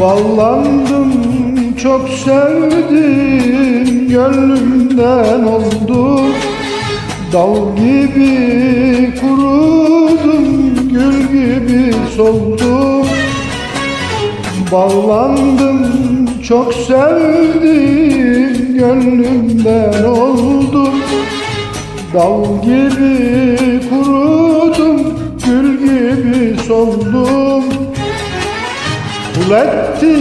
Ballandım çok sevdim gönlümden oldu. Dal gibi kurudum gül gibi soldum. Ballandım çok sevdim gönlümden oldum Dal gibi kurudum gül gibi soldum Kul etti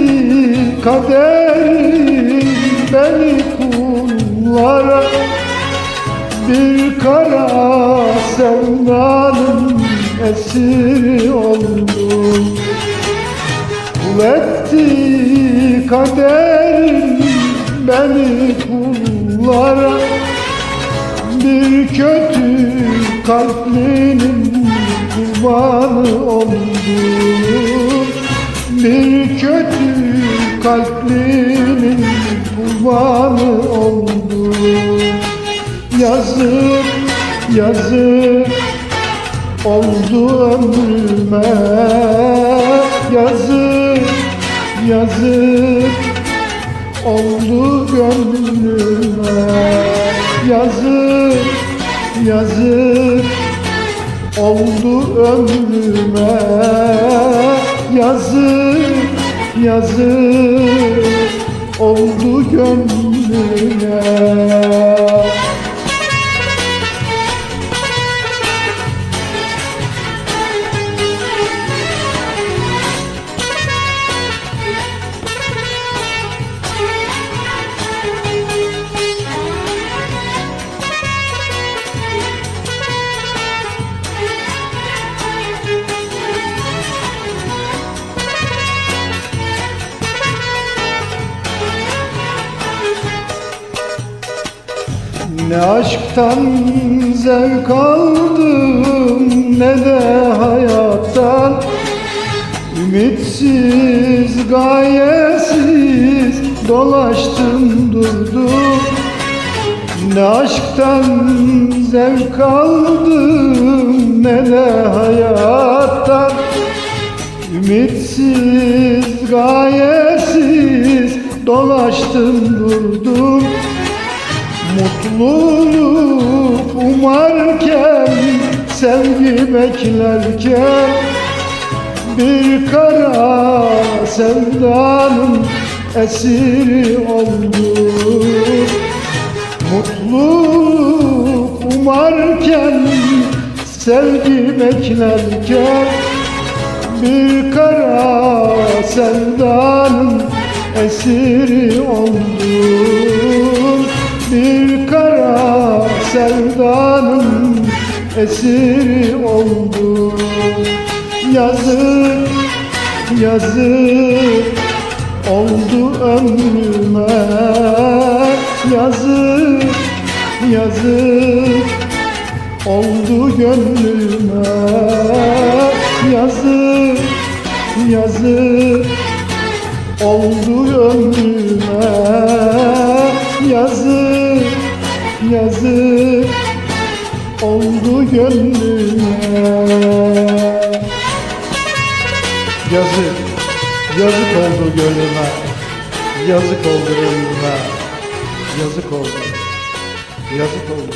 kaderim beni kullara Bir kara sevdanın esiri oldum Kul etti kaderim beni kullara Bir kötü kalplinin kurbanı oldum bir kötü kalbinin kurbanı oldu. Yazık, yazık oldu ömrüme. Yazık, yazık oldu gönlüme. Yazık, yazık oldu ömrüme Yazık, yazık Ne aşktan zevk aldım ne de hayattan. Ümitsiz, gayesiz dolaştım durdum. Ne aşktan zevk aldım ne de hayattan. Ümitsiz, gayesiz dolaştım durdum Mutluluk umarken, sevgi beklerken. Bir kara sevdanın esiri oldum Mutluluk umarken, sevgi beklerken. Bir kara sevdanın esiri oldum esiri oldum Yazık, yazık oldu ömrüme. Yazık, yazık oldu gönlüme. Yazık, yazık oldu ömrüme. Yazık, yazık oldu gönlüme. Yazık, yazık oldu gönlüme. Yazık oldu ömrüme Yazık oldu, yazık oldu